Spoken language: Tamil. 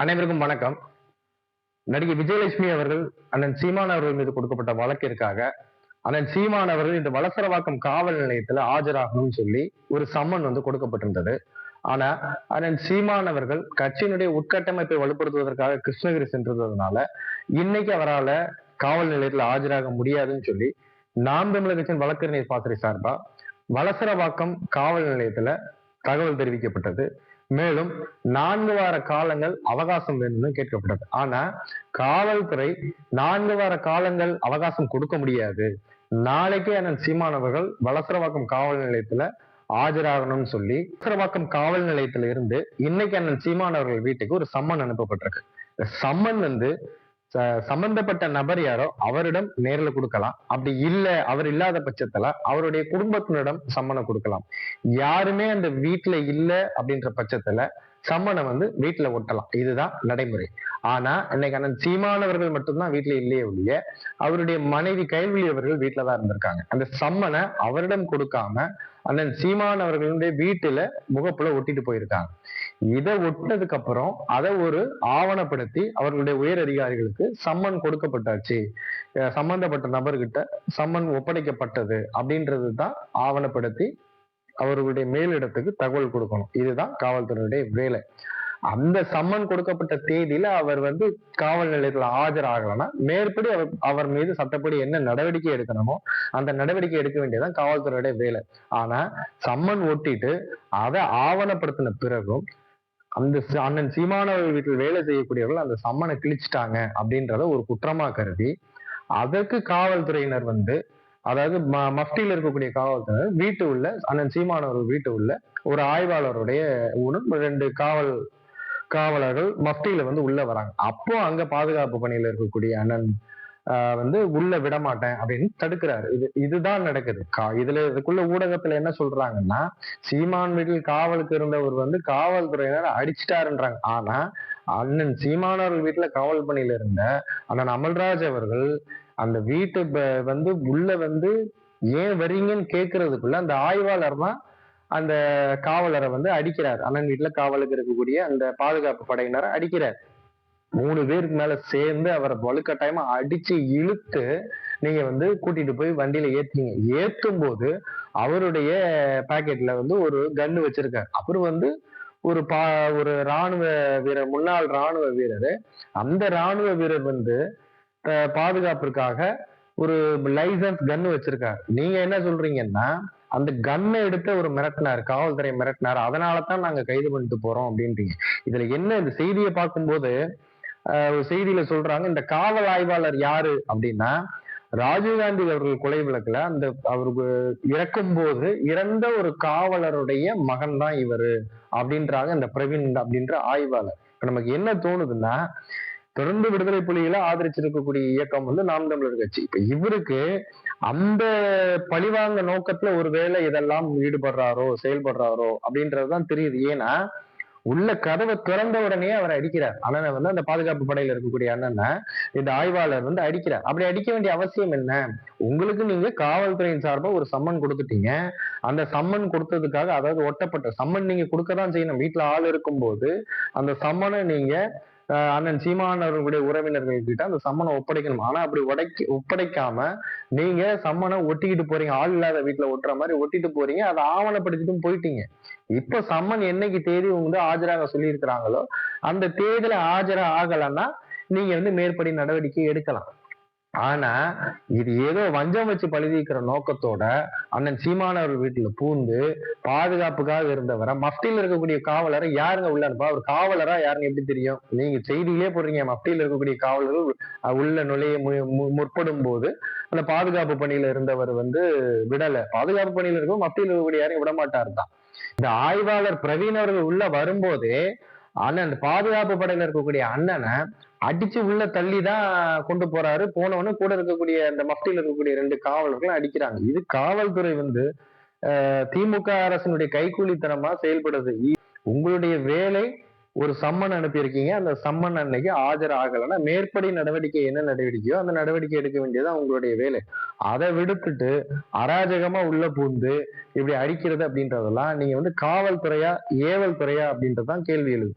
அனைவருக்கும் வணக்கம். நடிகை விஜயலட்சுமி அவர்கள் அண்ணன் சீமான் அவர்கள் மீது கொடுக்கப்பட்ட வழக்கிற்காக அண்ணன் சீமான் அவர்கள் இந்த வளசரவாக்கம் காவல் நிலையத்துல ஆஜராகணும்னு சொல்லி ஒரு சம்மன் வந்து கொடுக்கப்பட்டிருந்தது. ஆனா அண்ணன் சீமான் அவர்கள் கட்சியினுடைய உட்கட்டமைப்பை வலுப்படுத்துவதற்காக கிருஷ்ணகிரி சென்றதுனால இன்னைக்கு அவரால் காவல் நிலையத்துல ஆஜராக முடியாதுன்னு சொல்லி நாம் தமிழக கட்சியின் வழக்கறிஞர் பாத்திரை சார்பா வளசரவாக்கம் காவல் நிலையத்துல தகவல் தெரிவிக்கப்பட்டது. மேலும் நான்கு வார காலங்கள் அவகாசம் வேணும்னு கேட்கப்பட்டது ஆனா காவல்துறை நான்கு வார காலங்கள் அவகாசம் கொடுக்க முடியாது. நாளைக்கே அண்ணன் சீமானவர்கள் வலசரவாக்கம் காவல் நிலையத்துல ஆஜராகணும்னு சொல்லி வளசரவாக்கம் காவல் நிலையத்துல இருந்து இன்னைக்கு அண்ணன் சீமானவர்கள் வீட்டுக்கு ஒரு சம்மன் அனுப்பப்பட்டிருக்கு. சம்மன் வந்து சம்பந்தப்பட்ட நபர் யாரோ அவரிடம் நேர்ல கொடுக்கலாம். அப்படி இல்ல அவர் இல்லாத பட்சத்துல அவருடைய குடும்பத்தினரிடம் சம்மனை கொடுக்கலாம். யாருமே அந்த வீட்டுல இல்ல அப்படின்ற பட்சத்துல சம்மனை வந்து வீட்டுல ஒட்டலாம். இதுதான் நடைமுறை. ஆனா இன்னைக்கு அண்ணன் சீமானவர்கள் மட்டும்தான் வீட்டுல இல்லையே ஒழிய அவருடைய மனைவி கைல்விழி அவர்கள் வீட்டுல தான் இருந்திருக்காங்க. அந்த சம்மனை அவரிடம் கொடுக்காம அண்ணன் சீமான் அவர்களுடைய வீட்டுல முகப்புல ஒட்டிட்டு போயிருக்காங்க. இதை ஒட்டினதுக்கு அப்புறம் அதை ஒரு ஆவணப்படுத்தி அவர்களுடைய உயர் அதிகாரிகளுக்கு சம்மன் கொடுக்கப்பட்டாச்சு. சம்பந்தப்பட்ட நபர்கிட்ட சம்மன் ஒப்படைக்கப்பட்டது அப்படின்றது தான் ஆவணப்படுத்தி அவர்களுடைய மேலிடத்துக்கு தகவல் கொடுக்கணும். இதுதான் காவல்துறையுடைய வேலை. அந்த சம்மன் கொடுக்கப்பட்ட தேதியில அவர் வந்து காவல் நிலையத்துல ஆஜராகலைன்னா மேற்படி அவர் அவர் மீது சட்டப்படி என்ன நடவடிக்கை எடுக்கணுமோ அந்த நடவடிக்கை எடுக்க வேண்டியதுதான் காவல்துறையுடைய வேலை. ஆனா சம்மன் ஒட்டிட்டு அதை ஆவணப்படுத்தின பிறகும் அந்த அண்ணன் சீமானவர் வீட்டில் வேலை செய்யக்கூடியவர்கள் அந்த சம்மனை கிழிச்சிட்டாங்க அப்படின்றத ஒரு குற்றமா கருதி அதற்கு காவல்துறையினர் வந்து அதாவது ம- மஃப்டியில் இருக்கக்கூடிய காவல்துறையினர் வீட்டு உள்ள அண்ணன் சீமானவர்கள் வீட்டு உள்ள ஒரு ஆய்வாளருடைய உடன் ரெண்டு காவல் காவலர்கள் மஃப்டியில வந்து உள்ள வராங்க. அப்போ அங்க பாதுகாப்பு பணியில இருக்கக்கூடிய அண்ணன் வந்து உள்ள விட மாட்டேன் அப்படின்னு தடுக்கிறாரு. இது இதுதான் நடக்குது. கா- இதுல இதுக்குள்ள ஊடகத்துல என்ன சொல்றாங்கன்னா சீமான் வீட்டில் காவலுக்கு இருந்தவர் வந்து காவல்துறையினர் அடிச்சிட்டாருன்றாங்க. ஆனா அண்ணன் சீமானவர்கள் வீட்டுல காவல் பணியில இருந்த அண்ணன் அமல்ராஜ் அவர்கள் அந்த வீட்டு வந்து உள்ள வந்து ஏன் வரீங்கன்னு கேட்கறதுக்குள்ள அந்த ஆய்வாளர் தான் அந்த காவலரை வந்து அடிக்கிறார். அண்ணன் வீட்டுல காவலுக்கு இருக்கக்கூடிய அந்த பாதுகாப்பு படையினரை அடிக்கிறார். மூணு பேருக்கு மேல சேர்ந்து அவரை வலுக்கட்டாயமா அடிச்சு இழுத்து நீங்க வந்து கூட்டிட்டு போய் வண்டியில ஏத்துறீங்க ஏத்தும் போது அவருடைய பாக்கெட்ல வந்து ஒரு கன்னு வச்சிருக்காரு. அவர் வந்து ஒரு பா ஒரு ராணுவ வீரர் முன்னாள் ராணுவ வீரர். அந்த ராணுவ வீரர் வந்து பாதுகாப்பிற்காக ஒரு லைசன்ஸ் கன்னு வச்சிருக்காரு. நீங்க என்ன சொல்றீங்கன்னா அந்த கன்னை எடுத்து ஒரு மிரட்டினார் காவல்துறை மிரட்டினார். அதனால தான் நாங்க கைது பண்ணிட்டு போறோம் அப்படின்றீங்க. இதுல என்ன இந்த செய்தியை பார்க்கும்போது ஒரு செய்தியில சொல்றாங்க இந்த காவல் ஆய்வாளர் யாரு அப்படின்னா ராஜீவ்காந்தி அவர்கள் கொலை விளக்குல அந்த அவருக்கு இறக்கும் போது இறந்த ஒரு காவலருடைய மகன் தான் இவரு அப்படின்றாங்க இந்த பிரவீன் அப்படின்ற ஆய்வாளர். இப்ப நமக்கு என்ன தோணுதுன்னா தொடர்ந்து விடுதலை புலிகளை ஆதரிச்சிருக்கக்கூடிய இயக்கம் வந்து நாம் தமிழர் கட்சி. இப்ப இவருக்கு அந்த பழிவாங்க நோக்கத்துல ஒருவேளை இதெல்லாம் ஈடுபடுறாரோ செயல்படுறாரோ அப்படின்றதுதான் தெரியுது. ஏன்னா உள்ள கதவை திறந்த உடனே அவரை அடிக்கிறார். அண்ணனை வந்து அந்த பாதுகாப்பு படையில இருக்கக்கூடிய அண்ணனை இந்த ஆய்வாளர் வந்து அடிக்கிறார். அப்படி அடிக்க வேண்டிய அவசியம் என்ன? உங்களுக்கு நீங்க காவல்துறையின் சார்பா ஒரு சம்மன் கொடுத்துட்டீங்க. அந்த சம்மன் கொடுத்ததுக்காக அதாவது ஒட்டப்பட்ட சம்மன் நீங்க கொடுக்கதான் செய்யணும். வீட்டுல ஆள் இருக்கும்போது அந்த சம்மனை நீங்க அண்ணன் சீமான் அவர்களுடைய உறவினர்கள் கிட்ட அந்த சம்மனை ஒப்படைக்கணும். ஆனா அப்படி உடைக்க ஒப்படைக்காம நீங்க சம்மனை ஒட்டிக்கிட்டு போறீங்க. ஆள் இல்லாத வீட்டுல ஒட்டுற மாதிரி ஒட்டிட்டு போறீங்க. அதை ஆவணப்படுத்திட்டும் போயிட்டீங்க. இப்ப சம்மன் என்னைக்கு தேதி வந்து ஆஜராக சொல்லியிருக்கிறாங்களோ அந்த தேதியில ஆஜரா ஆகலைன்னா நீங்க வந்து மேற்படி நடவடிக்கை எடுக்கலாம். ஆனா இது ஏதோ வஞ்சம் வச்சு பழுதிக்கிற நோக்கத்தோட அண்ணன் சீமானவர் வீட்டுல பூந்து பாதுகாப்புக்காக இருந்தவரை மஃப்டியில் இருக்கக்கூடிய காவலரை யாருங்க உள்ள அனுப்பா அவர் காவலரா யாருங்க எப்படி தெரியும்? நீங்க செய்தியிலே போடுறீங்க மஃப்டியில் இருக்கக்கூடிய காவலர்கள் உள்ள நுழைய மு- மு- முற்படும் போது அந்த பாதுகாப்பு பணியில இருந்தவர் வந்து விடல. பாதுகாப்பு பணியில இருக்கும் மஃப்டியில் இருக்கக்கூடிய யாரையும் விட மாட்டார் தான். இந்த ஆய்வாளர் பிரவீன் அவர்கள் உள்ள வரும்போதே அண்ணன் பாதுகாப்பு படையில இருக்கக்கூடிய அண்ணனை அடிச்சு உள்ள தள்ளி தான் கொண்டு போறாரு. போனவொன்னு கூட இருக்கக்கூடிய அந்த மஃப்டியில் இருக்கக்கூடிய ரெண்டு காவலர்களும் அடிக்கிறாங்க. இது காவல்துறை வந்து திமுக அரசினுடைய கைகூலித்தனமா செயல்படுது. உங்களுடைய வேலை ஒரு சம்மன் அனுப்பியிருக்கீங்க. அந்த சம்மன் அன்னைக்கு ஆஜர் ஆகலைன்னா மேற்படி நடவடிக்கை என்ன நடவடிக்கையோ அந்த நடவடிக்கை எடுக்க வேண்டியது உங்களுடைய வேலை. அதை விடுத்துட்டு அராஜகமா உள்ள பூந்து இப்படி அடிக்கிறது அப்படின்றதெல்லாம் நீங்க வந்து காவல்துறையா ஏவல் துறையா அப்படின்றதான் கேள்வி எழுது.